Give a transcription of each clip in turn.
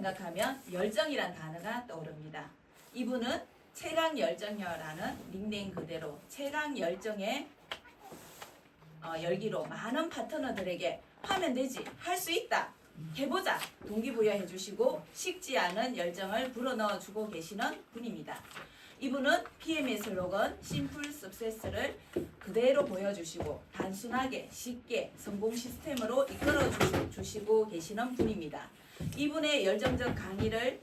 생각하면 열정이란 단어가 떠오릅니다. 이분은 최강 열정녀라는 닉네임 그대로 최강 열정의 어, 열기로 많은 파트너들에게 하면 되지 할 수 있다 해보자 동기부여 해 주시고 식지 않은 열정을 불어넣어 주고 계시는 분입니다. 이분은 PM의 슬로건 심플 석세스를 그대로 보여주시고 단순하게 쉽게 성공 시스템으로 이끌어 주- 주시고 계시는 분입니다. 이분의 열정적 강의를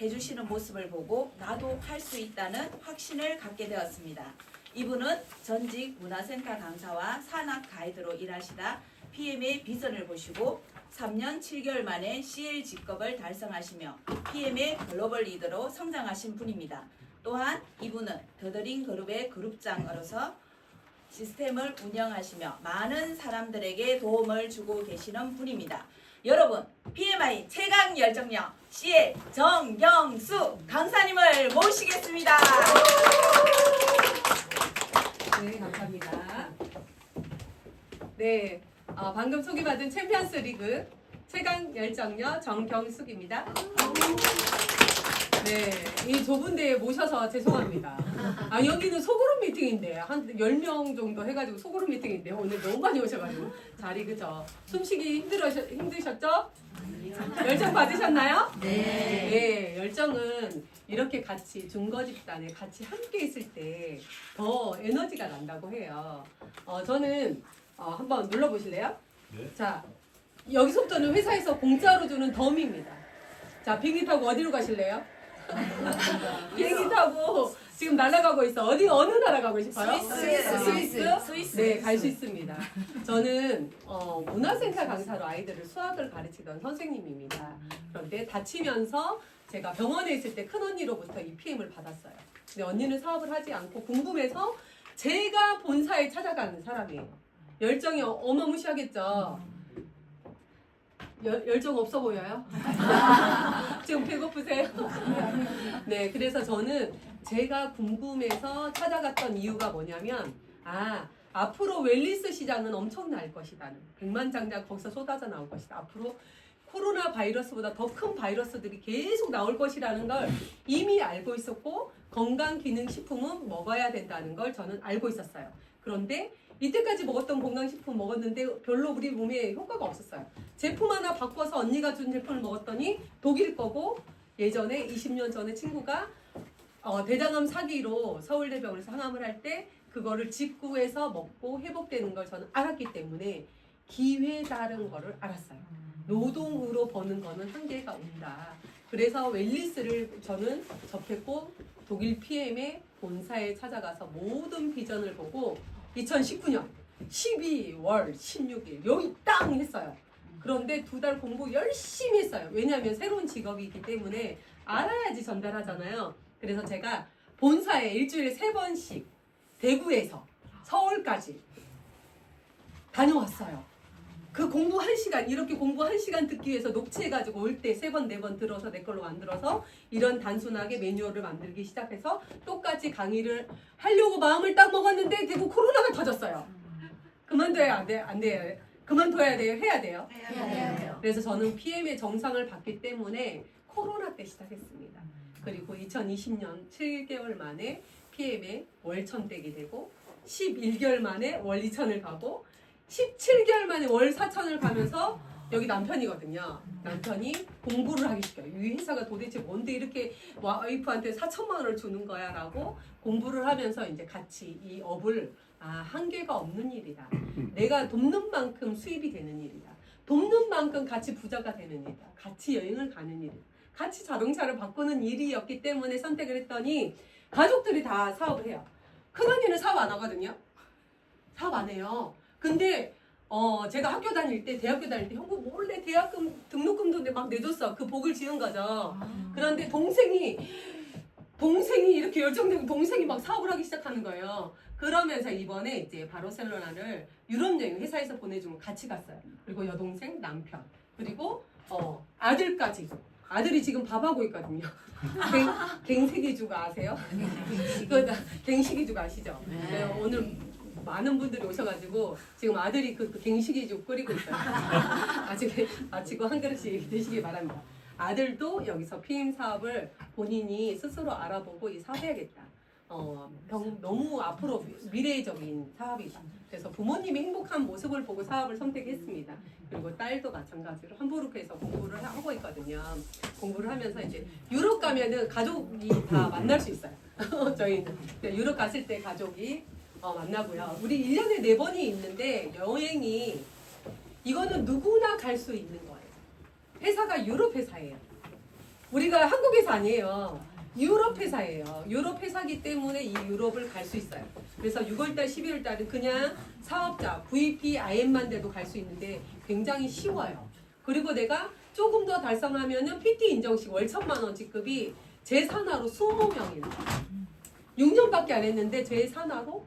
해주시는 모습을 보고 나도 할 수 있다는 확신을 갖게 되었습니다. 이분은 전직 문화센터 강사와 산악 가이드로 일하시다 PM의 비전을 보시고 3년 7개월 만에 CL 직급을 달성하시며 PM의 글로벌 리더로 성장하신 분입니다. 또한 이분은 더더링 그룹의 그룹장으로서 시스템을 운영하시며 많은 사람들에게 도움을 주고 계시는 분입니다. 여러분, PMI 최강 열정력 CL 정경수 강사님을 모시겠습니다. 네, 감사합니다. 네, 어, 방금 소개받은 챔피언스 리그 최강 열정녀 정경숙입니다. 네, 이 좁은 데에 모셔서 죄송합니다. 아, 여기는 소그룹 미팅인데, 한 10명 정도 해가지고 소그룹 미팅인데, 오늘 너무 많이 오셔가지고, 자리 그죠? 숨 쉬기 힘들으셨, 힘드셨죠? 열정 받으셨나요? 네. 네, 열정은 이렇게 같이 중거 집단에 같이 함께 있을 때 더 에너지가 난다고 해요. 어, 저는 어, 한번 눌러보실래요? 네. 자, 여기서부터는 회사에서 공짜로 주는 덤입니다. 자, 비행기 타고 어디로 가실래요? 비행기 타고 지금 날아가고 있어. 어디 어느 나라 가고 싶어요? 스위스. 스위스? 스위스. 네, 갈 수 있습니다. 저는 어, 문화센터 강사로 아이들을 수학을 가르치던 선생님입니다. 그런데 다치면서 제가 병원에 있을 때 큰 언니로부터 이 PM을 받았어요. 근데 언니는 사업을 하지 않고 궁금해서 제가 본사에 찾아가는 사람이에요. 열정이 어- 어마무시하겠죠. 열, 열정 없어 보여요? 지금 배고프세요? 네, 그래서 저는 제가 궁금해서 찾아갔던 이유가 뭐냐면, 아, 앞으로 웰리스 시장은 엄청날 것이다는. 백만장자 거기서 쏟아져 나올 것이다. 앞으로 코로나 바이러스보다 더 큰 바이러스들이 계속 나올 것이라는 걸 이미 알고 있었고, 건강기능식품은 먹어야 된다는 걸 저는 알고 있었어요. 그런데 이때까지 먹었던 건강식품 먹었는데 별로 우리 몸에 효과가 없었어요. 제품 하나 바꿔서 언니가 준 제품을 먹었더니 독일 거고 예전에 20년 전에 친구가 어, 대장암 사기로 서울대병원에서 항암을 할 때 그거를 직구해서 먹고 회복되는 걸 저는 알았기 때문에 기회다른 거를 알았어요. 노동으로 버는 거는 한계가 온다. 그래서 웰리스를 저는 접했고 독일 PM의 본사에 찾아가서 모든 비전을 보고 2019년 12월 16일 여기 땅 했어요. 그런데 두 달 공부 열심히 했어요. 왜냐하면 새로운 직업이기 때문에 알아야지 전달하잖아요. 그래서 제가 본사에 일주일에 세 번씩 대구에서 서울까지 다녀왔어요. 그 공부 한 시간 이렇게 공부 한 시간 듣기 위해서 녹취해가지고 올 때 세 번 네 번 들어서 내 걸로 만들어서 이런 단순하게 매뉴얼을 만들기 시작해서 똑같이 강의를 하려고 마음을 딱 먹었는데 대구 코로나가 터졌어요. 그만둬야 안 돼, 안 돼요. 그만둬야 돼요, 해야 돼요. 해야 돼요. 그래서 저는 PM의 정상을 받기 때문에 코로나 때 시작했습니다. 그리고 2020년 7개월 만에 PM의 월 천댁이 되고 11개월 만에 월 2천을 가고 17개월 만에 월 4천을 가면서 여기 남편이거든요. 남편이 공부를 하기 시켜요. 이 회사가 도대체 뭔데 이렇게 와이프한테 4천만 원을 주는 거야 라고 공부를 하면서 이제 같이 이 업을 아 한계가 없는 일이다. 내가 돕는 만큼 수입이 되는 일이다. 돕는 만큼 같이 부자가 되는 일이다. 같이 여행을 가는 일, 같이 자동차를 바꾸는 일이었기 때문에 선택을 했더니 가족들이 다 사업을 해요. 큰 언니는 사업 안 하거든요. 사업 안 해요. 근데 어 제가 학교 다닐 때 대학교 다닐 때 형부 몰래 대학금 등록금도 막 내줬어. 그 복을 지은 거죠. 그런데 동생이 동생이 이렇게 열정되고 동생이 막 사업을 하기 시작하는 거예요. 그러면서 이번에 이제 바르셀로나를 유럽 여행 회사에서 보내주면 같이 갔어요. 그리고 여동생, 남편, 그리고 어 아들까지. 아들이 지금 밥하고 있거든요. 갱, 갱세기죽 아세요? 갱식이죽 아시죠? 네, 오늘 많은 분들이 오셔가지고 지금 아들이 그, 그 갱식이죽 끓이고 있어요. 아직 마치고 한 그릇씩 드시기 바랍니다. 아들도 여기서 PM 사업을 본인이 스스로 알아보고 이 사업해야겠다. 어, 병, 너무 앞으로 미- 미래적인 사업이다. 그래서 부모님이 행복한 모습을 보고 사업을 선택했습니다. 그리고 딸도 마찬가지로 함부르크에서 공부를 하고 있거든요. 공부를 하면서 이제 유럽 가면은 가족이 다 만날 수 있어요. 저희는 유럽 갔을 때 가족이 어, 만나고요. 우리 1년에 네번이 있는데 여행이 이거는 누구나 갈 수 있는 거예요. 회사가 유럽 회사예요. 우리가 한국 회사 아니에요. 유럽 회사예요. 유럽 회사기 때문에 이 유럽을 갈 수 있어요. 그래서 6월달, 11월달은 그냥 사업자, VP, IM만 돼도 갈 수 있는데 굉장히 쉬워요. 그리고 내가 조금 더 달성하면은 PT 인정식 월 천만 원 직급이 제 산하로 20명이에요. 6년밖에 안 했는데 제 산하로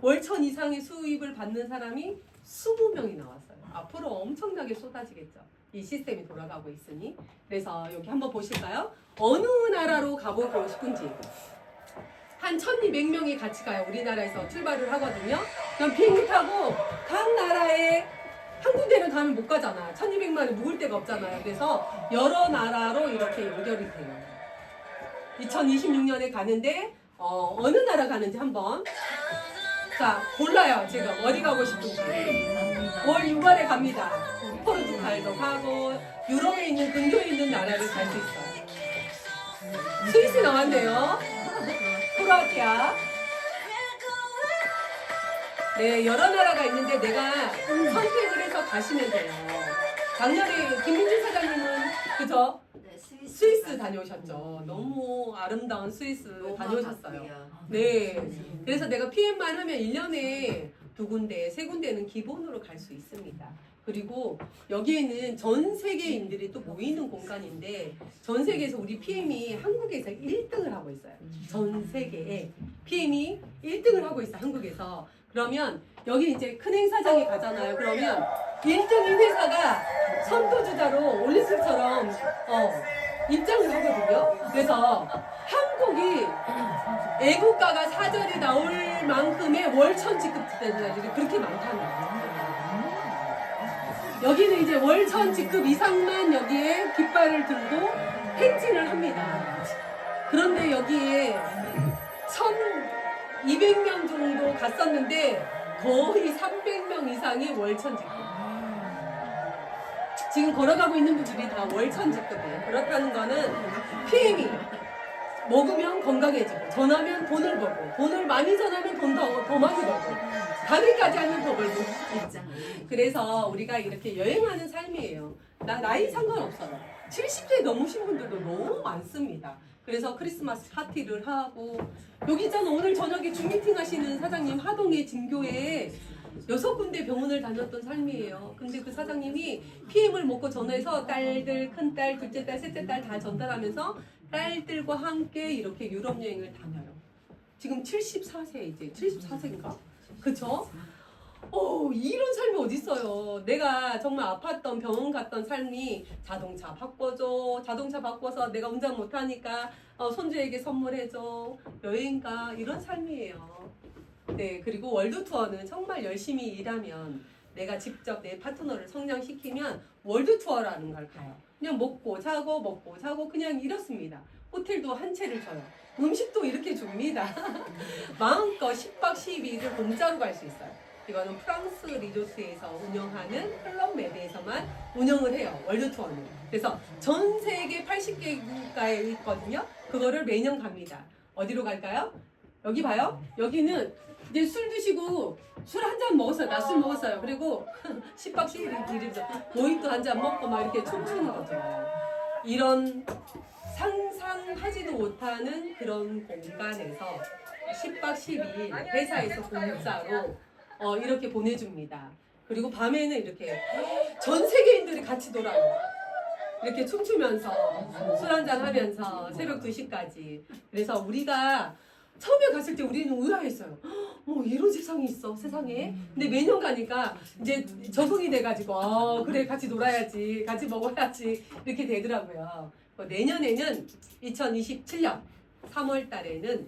월천 이상의 수입을 받는 사람이 20명이 나왔어요. 앞으로 엄청나게 쏟아지겠죠. 이 시스템이 돌아가고 있으니. 그래서 여기 한번 보실까요? 어느 나라로 가보고 싶은지. 한 1200명이 같이 가요. 우리나라에서 출발을 하거든요. 그럼 비행기 타고 각 나라에 한 군데는 가면 못 가잖아. 1200만에 묵을 데가 없잖아요. 그래서 여러 나라로 이렇게 연결이 돼요. 2026년에 가는데 어, 어느 나라 가는지 한번 자 골라요. 지금 어디 가고 싶은지. 올 6월에 갑니다. 포르투갈도 가고 유럽에 있는 근교에 있는 나라를 갈 수 있어요. 스위스 나왔네요. 크로아티아. 네 여러 나라가 있는데 내가 선택을 해서 가시면 돼요. 작년에 김민준 사장님은 그죠? 네, 스위스, 스위스 다녀오셨죠. 너무 아름다운 스위스 다녀오셨어요. 같고요. 네. 그래서 내가 PM만 하면 1년에 두 군데, 세 군데는 기본으로 갈 수 있습니다. 그리고 여기에는 전 세계인들이 또 모이는 공간인데 전 세계에서 우리 PM이 한국에서 1등을 하고 있어요. 전 세계에 PM이 1등을 하고 있어 한국에서. 그러면 여기 이제 큰 행사장에 가잖아요. 그러면 1등인 회사가 선도주자로 올림픽처럼 어, 입장을 하거든요. 그래서 한국이 애국가가 사절이 나올 만큼의 월천 직급자들이 그렇게 많다는 거예요. 여기는 이제 월천 직급 이상만 여기에 깃발을 들고 행진을 합니다. 그런데 여기에 1,200명 정도 갔었는데 거의 300명 이상이 월천 직급. 지금 걸어가고 있는 분들이 다 월천 직급이에요. 그렇다는 거는 PM이 먹으면 건강해지고 전하면 돈을 벌고 돈을 많이 전하면 돈더 더 많이 벌고 가게까지 하면 더 벌고 그래서 우리가 이렇게 여행하는 삶이에요. 나, 나이 상관없어요. 70세 넘으신 분들도 너무 많습니다. 그래서 크리스마스 파티를 하고 여기 있잖아 오늘 저녁에 줌미팅 하시는 사장님 하동의 진교에 여섯 군데 병원을 다녔던 삶이에요. 근데 그 사장님이 PM을 먹고 전화해서 딸들, 큰딸, 둘째 딸, 셋째 딸 다 전달하면서 딸들과 함께 이렇게 유럽 여행을 다녀요. 지금 74세 이제 74세인가? 그쵸? 어, 이런 삶이 어딨어요. 내가 정말 아팠던 병원 갔던 삶이 자동차 바꿔줘. 자동차 바꿔서 내가 운전 못하니까 어, 손주에게 선물해줘. 여행가. 이런 삶이에요. 네, 그리고 월드 투어는 정말 열심히 일하면 내가 직접 내 파트너를 성장시키면 월드 투어라는 걸 가요. 그냥 먹고 자고 먹고 자고 그냥 이렇습니다. 호텔도 한 채를 줘요. 음식도 이렇게 줍니다. 마음껏 10박 12일을 공짜로 갈 수 있어요. 이거는 프랑스 리조트에서 운영하는 클럽 메드에서만 운영을 해요. 월드 투어는. 그래서 전 세계 80개국가에 있거든요. 그거를 매년 갑니다. 어디로 갈까요? 여기 봐요. 여기는 이제 술 드시고 술 한 잔 먹었어요. 나 술 먹었어요. 그리고 10박 11일 모히또 한 잔 먹고 막 이렇게 춤추는 거죠. 이런 상상하지도 못하는 그런 공간에서 10박 12일 회사에서 공짜로 어, 이렇게 보내줍니다. 그리고 밤에는 이렇게 전 세계인들이 같이 놀아요. 이렇게 춤추면서 술 한잔 하면서 새벽 2시까지. 그래서 우리가 처음에 갔을 때 우리는 의아했어요. 헉, 뭐 이런 세상이 있어 세상에. 근데 매년 가니까 이제 적응이 돼가지고 아 그래 같이 놀아야지 같이 먹어야지 이렇게 되더라고요. 어, 내년에는 2027년 3월 달에는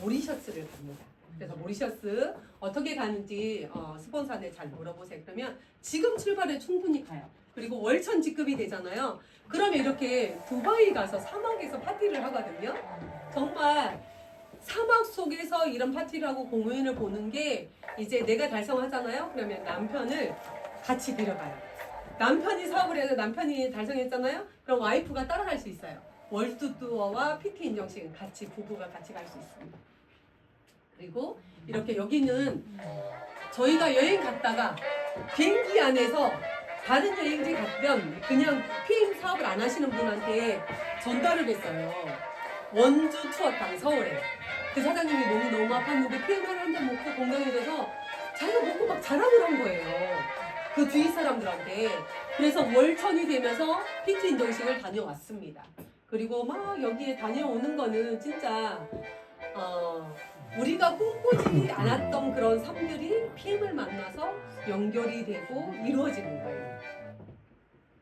모리셔스를 갑니다. 그래서 모리셔스 어떻게 가는지 어, 스폰서한테 잘 물어보세요. 그러면 지금 출발에 충분히 가요. 그리고 월천 직급이 되잖아요. 그러면 이렇게 두바이 가서 사막에서 파티를 하거든요. 정말 사막 속에서 이런 파티를 하고 공연을 보는 게 이제 내가 달성하잖아요. 그러면 남편을 같이 데려가요. 남편이 사업을 해서 남편이 달성했잖아요. 그럼 와이프가 따라갈 수 있어요. 월드 투어와 PT 인정식 같이 부부가 같이 갈 수 있습니다. 그리고 이렇게 여기는 저희가 여행 갔다가 비행기 안에서 다른 여행지 갔면 그냥 PM 사업을 안 하시는 분한테 전달을 했어요. 원주 투어당 서울에. 그 사장님이 몸이 너무 아팠는데 PM을 한잔 먹고 건강해져서 자기가 먹고 막 자랑을 한 거예요. 그 주위 사람들한테. 그래서 월천이 되면서 PT 인정식을 다녀왔습니다. 그리고 막 여기에 다녀오는 거는 진짜 어, 우리가 꿈꾸지 않았던 그런 삶들이 PM을 만나서 연결이 되고 이루어지는 거예요.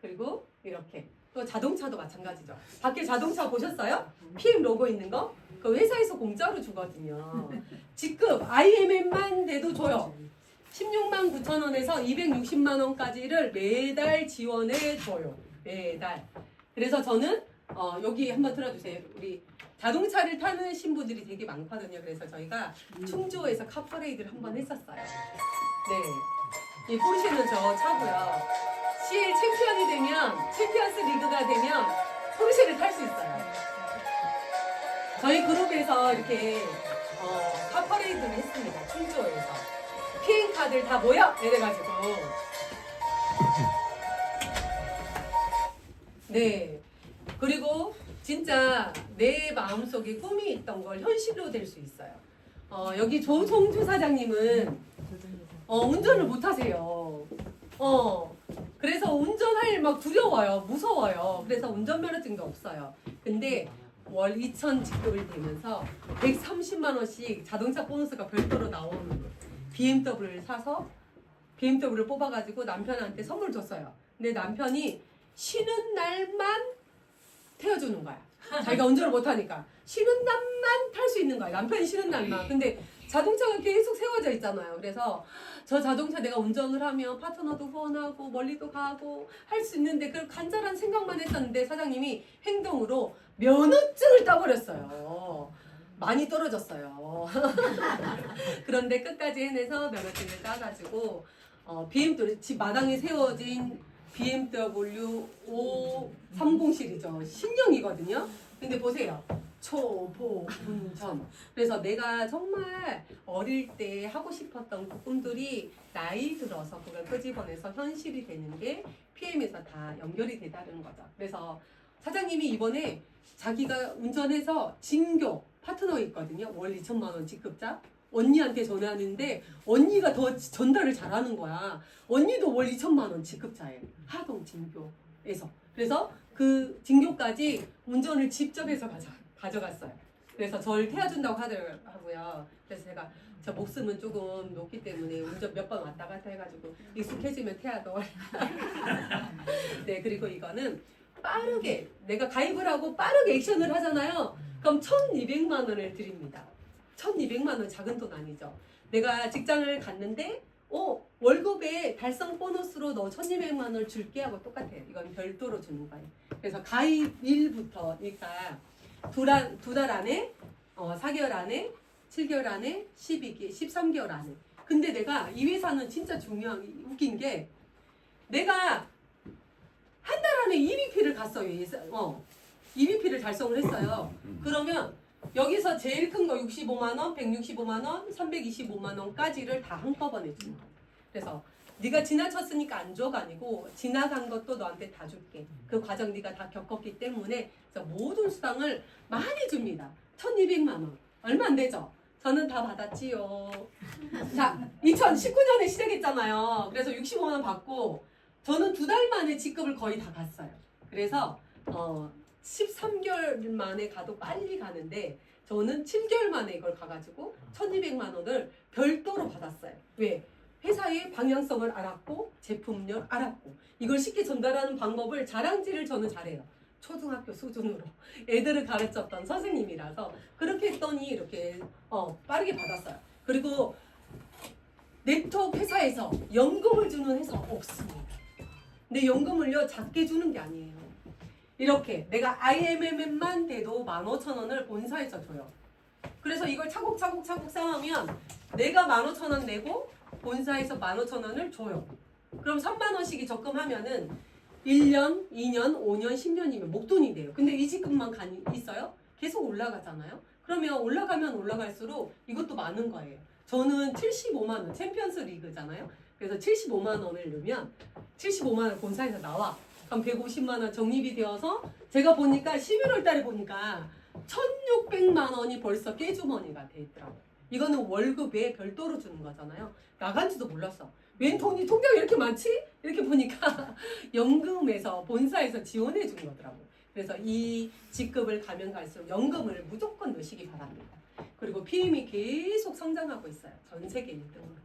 그리고 이렇게 또 자동차도 마찬가지죠. 밖에 자동차 보셨어요? PM 로고 있는 거? 그 회사에서 공짜로 주거든요. 직급 IMM만 돼도 줘요. 16만 9천 원에서 260만 원까지를 매달 지원해 줘요. 매달. 그래서 저는 어, 여기 한번 들어주세요. 우리 자동차를 타는 신부들이 되게 많거든요. 그래서 저희가 충주에서 카퍼레이드를 한번 했었어요. 네. 이 포르쉐는 저 차고요. CL 챔피언이 되면 챔피언스 리그가 되면 포르쉐를 탈 수 있어요. 저희 그룹에서 이렇게 어, 카퍼레이드를 했습니다. 충주에서. 피행 카들 다 모여 이래가지고. 네. 그리고 진짜 내 마음속에 꿈이 있던 걸 현실로 될 수 있어요. 어, 여기 조성주 사장님은 어, 운전을 못 하세요. 어. 그래서 운전할 막 두려워요. 무서워요. 그래서 운전면허증도 없어요. 근데 월 2천 직급을 되면서 130만 원씩 자동차 보너스가 별도로 나오는 BMW를 사서 BMW를 뽑아가지고 남편한테 선물 줬어요. 근데 남편이 쉬는 날만 태워주는 거야. 자기가 운전을 못하니까 쉬는 날만 탈 수 있는 거야. 남편이 쉬는 날만. 근데 자동차가 계속 세워져 있잖아요. 그래서 저 자동차 내가 운전을 하면 파트너도 후원하고 멀리도 가고 할 수 있는데 그 간절한 생각만 했었는데 사장님이 행동으로 면허증을 따버렸어요. 많이 떨어졌어요. 그런데 끝까지 해내서 면허증을 따가지고 어, BMW 집 마당에 세워진 BMW 530 시리즈 신형이거든요. 근데 보세요. 초보 운전. 그래서 내가 정말 어릴 때 하고 싶었던 그 꿈들이 나이 들어서 그걸 끄집어내서 현실이 되는 게 PM에서 다 연결이 되다는 거죠. 그래서 사장님이 이번에 자기가 운전해서 진교 파트너 있거든요. 월 2천만 원 직급자. 언니한테 전화하는데 언니가 더 전달을 잘하는 거야. 언니도 월 2천만 원 직급자예요. 하동 진교에서. 그래서 그 진교까지 운전을 직접 해서 가져, 가져갔어요. 그래서 저를 태워준다고 하더라고요. 그래서 제가 저 목숨은 조금 높기 때문에 운전 몇 번 왔다 갔다 해가지고 익숙해지면 태워도. 네, 그리고 이거는 빠르게 내가 가입을 하고 빠르게 액션을 하잖아요. 그럼 1,200만 원을 드립니다. 1,200만 원 작은 돈 아니죠. 내가 직장을 갔는데 어, 월급에 달성 보너스로 너 1,200만 원을 줄게 하고 똑같아요. 이건 별도로 주는 거예요. 그래서 가입일부터 그러니까 두달 두달 안에 어, 4개월 안에 7개월 안에 12개 13개월 안에 근데 내가 이 회사는 진짜 중요한 웃긴 게 내가 한 달 안에 EBP를 갔어요. 어. EBP를 달성을 했어요. 그러면 여기서 제일 큰 거 65만 원, 165만 원, 325만 원까지를 다 한꺼번에 주는 거예요. 그래서 네가 지나쳤으니까 안 줘가 아니고 지나간 것도 너한테 다 줄게. 그 과정 네가 다 겪었기 때문에 모든 수당을 많이 줍니다. 1,200만 원. 얼마 안 되죠? 저는 다 받았지요. 자, 2019년에 시작했잖아요. 그래서 65만 원 받고 저는 두 달 만에 직급을 거의 다 갔어요. 그래서 어 13개월 만에 가도 빨리 가는데 저는 7개월 만에 이걸 가가지고 1,200만 원을 별도로 받았어요. 왜? 회사의 방향성을 알았고 제품력 알았고 이걸 쉽게 전달하는 방법을 자랑질을 저는 잘해요. 초등학교 수준으로 애들을 가르쳤던 선생님이라서 그렇게 했더니 이렇게 어, 빠르게 받았어요. 그리고 네트워크 회사에서 연금을 주는 회사 없습니다. 근데 연금을요 작게 주는 게 아니에요. 이렇게 내가 IMM만 돼도 15,000원을 본사에서 줘요. 그래서 이걸 차곡차곡 차곡 쌓으면 내가 15,000원 내고 본사에서 15,000원을 줘요. 그럼 3만 원씩이 적금하면은 1년, 2년, 5년, 10년이면 목돈이 돼요. 근데 이 지급만 가, 있어요? 계속 올라가잖아요. 그러면 올라가면 올라갈수록 이것도 많은 거예요. 저는 75만 원, 챔피언스 리그잖아요. 그래서 75만 원을 넣으면 75만 원 본사에서 나와. 그럼 150만 원 적립이 되어서 제가 보니까 11월 달에 보니까 1,600만 원이 벌써 깨주머니가 돼 있더라고요. 이거는 월급에 별도로 주는 거잖아요. 나간지도 몰랐어. 웬 돈이 통장에 이렇게 많지? 이렇게 보니까 연금에서 본사에서 지원해 주는 거더라고요. 그래서 이 직급을 가면 갈수록 연금을 무조건 넣으시기 바랍니다. 그리고 PM이 계속 성장하고 있어요. 전 세계 1등으로.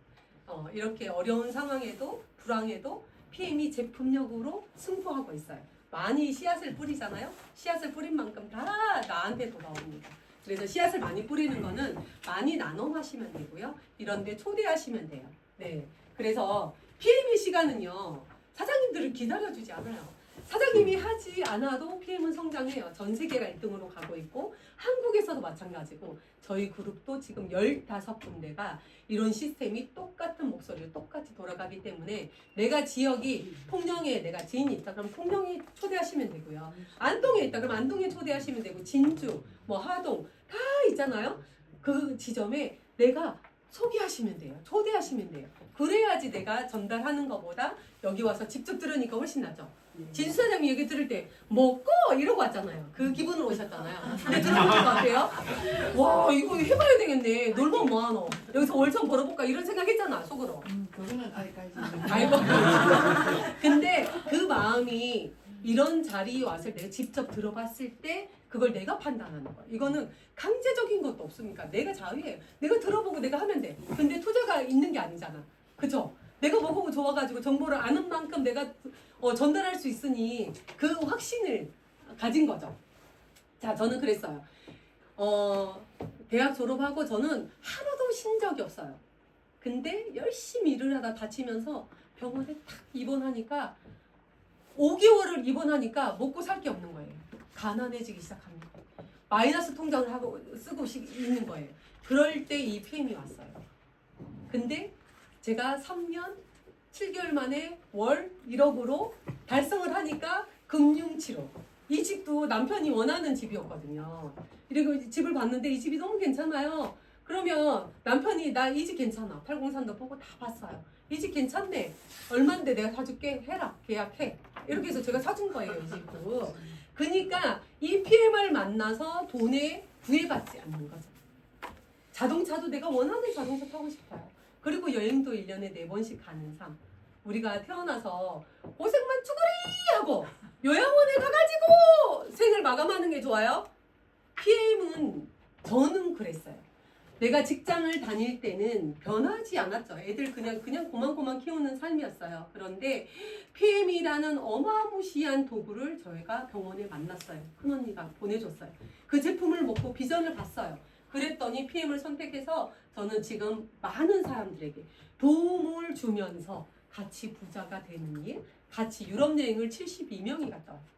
어, 이렇게 어려운 상황에도 불황에도 PM이 제품력으로 승부하고 있어요. 많이 씨앗을 뿌리잖아요. 씨앗을 뿌린 만큼 다 나한테 돌아옵니다. 그래서 씨앗을 많이 뿌리는 거는 많이 나눠 마시면 되고요. 이런데 초대하시면 돼요. 네. 그래서 PM의 시간은요. 사장님들을 기다려주지 않아요. 사장님이 하지 않아도 PM은 성장해요. 전 세계가 1등으로 가고 있고 한국에서도 마찬가지고 저희 그룹도 지금 15군데가 이런 시스템이 똑같은 목소리로 똑같이 돌아가기 때문에 내가 지역이 통영에 내가 지인이 있다 그럼 통영에 초대하시면 되고요. 안동에 있다 그럼 안동에 초대하시면 되고 진주 뭐 하동 다 있잖아요. 그 지점에 내가 소개하시면 돼요. 초대하시면 돼요. 그래야지 내가 전달하는 것보다 여기 와서 직접 들으니까 훨씬 낫죠. 진수 사장님 얘기 들을 때 먹고 이러고 왔잖아요. 그 기분으로 오셨잖아요. 근데 들어보는 것 같아요. 와 이거 해봐야 되겠네. 놀면 뭐하노. 여기서 월천 벌어볼까 이런 생각했잖아 속으로. 음, 그거는 아직까지. 알고. 근데 그 마음이 이런 자리에 왔을 때 직접 들어봤을 때 그걸 내가 판단하는 거야. 이거는 강제적인 것도 없으니까 내가 자유예요. 내가 들어보고 내가 하면 돼. 근데 투자가 있는 게 아니잖아. 그쵸? 내가 뭐 보고 좋아가지고 정보를 아는 만큼 내가 어, 전달할 수 있으니 그 확신을 가진 거죠. 자, 저는 그랬어요. 어, 대학 졸업하고 저는 하루도 쉰 적이 없어요. 근데 열심히 일을 하다 다치면서 병원에 탁 입원하니까 5개월을 입원하니까 먹고 살 게 없는 거예요. 가난해지기 시작합니다. 마이너스 통장을 하고 쓰고 시- 있는 거예요. 그럴 때 이 PM이 왔어요. 근데 제가 3년 7개월 만에 월 1억으로 달성을 하니까 금융치료. 이 집도 남편이 원하는 집이었거든요. 그리고 집을 봤는데 이 집이 너무 괜찮아요. 그러면 남편이 나 이 집 괜찮아. 803도 보고 다 봤어요. 이 집 괜찮네. 얼만데 내가 사줄게. 해라. 계약해. 이렇게 해서 제가 사준 거예요. 이 집도. 그러니까 이 PM을 만나서 돈에 구애받지 않는 거죠. 자동차도 내가 원하는 자동차 타고 싶어요. 그리고 여행도 1년에 4번씩 가는 삶. 우리가 태어나서 고생만 쭈그리 하고 요양원에 가가지고 생을 마감하는 게 좋아요? PM은 저는 그랬어요. 내가 직장을 다닐 때는 변하지 않았죠. 애들 그냥 그냥 고만고만 키우는 삶이었어요. 그런데 PM이라는 어마무시한 도구를 저희가 병원에 만났어요. 큰 언니가 보내줬어요. 그 제품을 먹고 비전을 봤어요. 그랬더니 PM을 선택해서 저는 지금 많은 사람들에게 도움을 주면서 같이 부자가 되는 일, 같이 유럽 여행을 72명이 갔다 왔어요.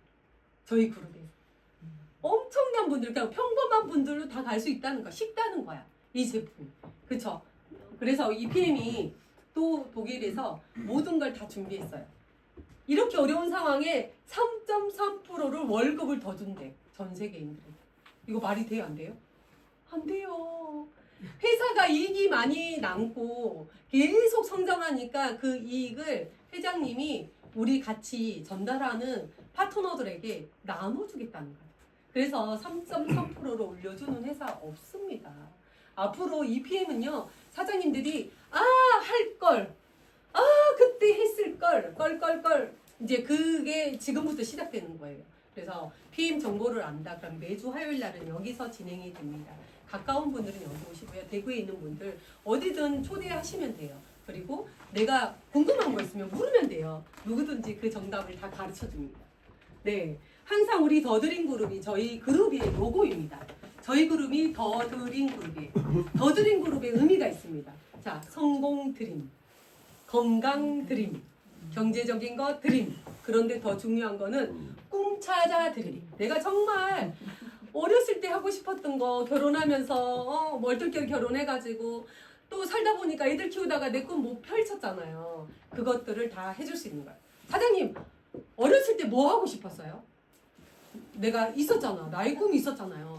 저희 그룹에서. 엄청난 분들, 그냥 평범한 분들도 다갈 수 있다는 거, 쉽다는 거야. 이 제품. 그쵸? 그래서 이 PM이 또 독일에서 모든 걸 다 준비했어요. 이렇게 어려운 상황에 3.3%를 월급을 더 준대. 전 세계인들에게. 이거 말이 돼요, 안 돼요? 안 돼요. 회사가 이익이 많이 남고 계속 성장하니까 그 이익을 회장님이 우리 같이 전달하는 파트너들에게 나눠주겠다는 거예요. 그래서 3.3%로 올려주는 회사 없습니다. 앞으로 EPM은요, 사장님들이, 아, 할 걸. 아, 그때 했을 걸. 껄껄껄. 이제 그게 지금부터 시작되는 거예요. 그래서 PM 정보를 안다. 그럼 매주 화요일 날은 여기서 진행이 됩니다. 가까운 분들은 여기 오시고요. 대구에 있는 분들 어디든 초대하시면 돼요. 그리고 내가 궁금한 거 있으면 물으면 돼요. 누구든지 그 정답을 다 가르쳐 줍니다. 네. 항상 우리 더드림 그룹이 저희 그룹의 로고입니다. 저희 그룹이 더드림 그룹이에요. 더드림 그룹의 의미가 있습니다. 자, 성공 드림, 건강 드림, 경제적인 거 드림, 그 그런데 더 중요한 거는 꿈 찾아 드리. 내가 정말 어렸을 때 하고 싶었던 거 결혼하면서 어, 멀뚱결 결혼해가지고 또 살다 보니까 애들 키우다가 내 꿈 못 펼쳤잖아요. 그것들을 다 해줄 수 있는 거예요. 사장님 어렸을 때 뭐 하고 싶었어요? 내가 있었잖아. 나의 꿈이 있었잖아요.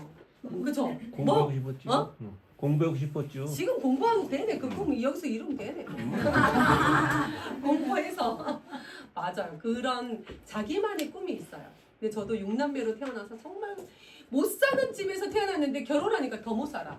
그죠? 공부하고 뭐? 싶었죠. 어? 응. 공부하고 싶었죠. 지금 공부하면 되네. 그 꿈 여기서 이루면 되네. 공부해서 맞아요. 그런 자기만의 꿈이 있어요. 근데 저도 육남매로 태어나서 정말 못 사는 집에서 태어났는데 결혼하니까 더 못 살아.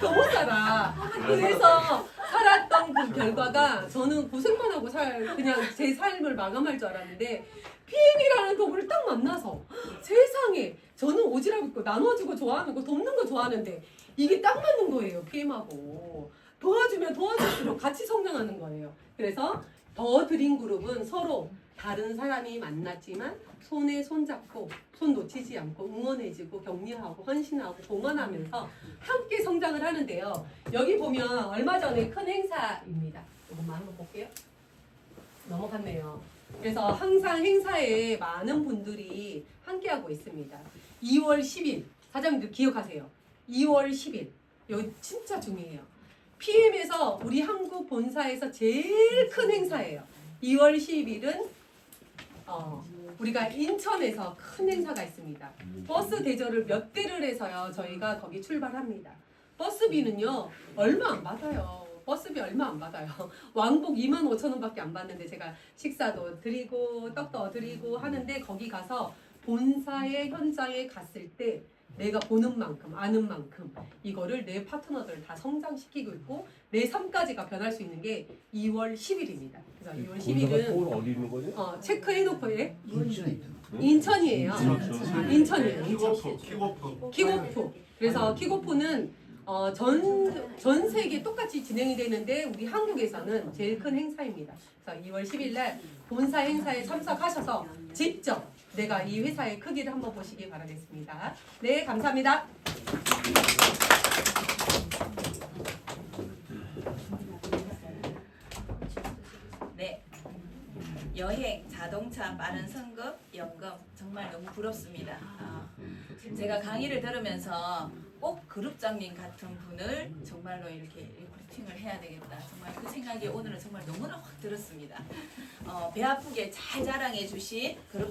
더 못 살아. 그래서 살았던 그 결과가 저는 고생만 하고 살 그냥 제 삶을 마감할 줄 알았는데 PM이라는 도구를 딱 만나서 세상에 저는 오지랖 있고 나눠주고 좋아하는 거 돕는 거 좋아하는데 이게 딱 맞는 거예요 PM하고 도와주면 도와줄수록 같이 성장하는 거예요. 그래서 더 드림 그룹은 서로 다른 사람이 만났지만 손에 손 잡고 손 놓치지 않고 응원해주고 격려하고 헌신하고 동원하면서 함께 성장을 하는데요. 여기 보면 얼마 전에 큰 행사입니다. 이것만 한번 볼게요. 넘어갔네요. 그래서 항상 행사에 많은 분들이 함께하고 있습니다. 2월 10일 사장님들 기억하세요. 2월 10일 여기 진짜 중요해요. PM에서 우리 한국 본사에서 제일 큰 행사예요. 2월 10일은 어, 우리가 인천에서 큰 행사가 있습니다. 버스 대절을 몇 대를 해서요 저희가 거기 출발합니다. 버스비는요 얼마 안 받아요. 버스비 얼마 안 받아요. 왕복 2만 5천 원밖에 안 받는데 제가 식사도 드리고 떡도 드리고 하는데 거기 가서 본사의 현장에 갔을 때 내가 보는 만큼 아는 만큼 이거를 내 파트너들 다 성장시키고 있고 내 삶까지가 변할 수 있는 게 2월 10일입니다. 그래서 2월 본사가 10일은 서울 어디 있는 거죠? 어, 체크해놓고 예? 인천. 인천이에요. 인천이에요. 인천. 킥오프, 킥오프. 킥오프. 그래서 킥오프는 어, 전, 전 세계 똑같이 진행이 되는데 우리 한국에서는 제일 큰 행사입니다. 그래서 2월 10일 날 본사 행사에 참석하셔서 직접 내가 이 회사의 크기를 한번 보시기 바라겠습니다. 네, 감사합니다. 네. 여행, 자동차, 빠른 승급, 연금 정말 너무 부럽습니다. 아, 제가 강의를 들으면서 꼭 그룹장님 같은 분을 정말로 이렇게 리크루팅을 해야 되겠다. 정말 그 생각이 오늘은 정말 너무나 확 들었습니다. 어, 배 아프게 잘 자랑해 주신 그룹